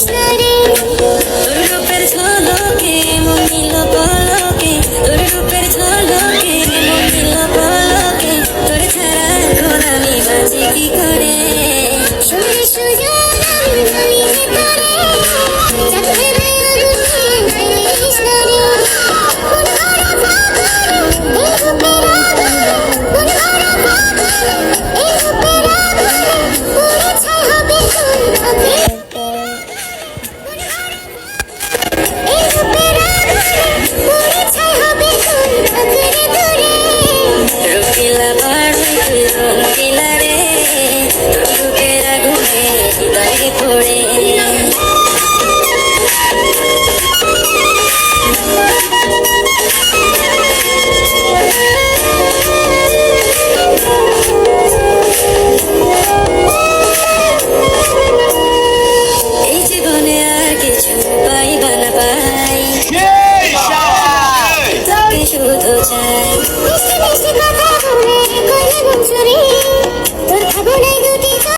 Thank you. রঙ্গিলা বাড়ি রঙ্গিলা রে বুকের আগুনে বাড়ি পড়ে শুধু চাই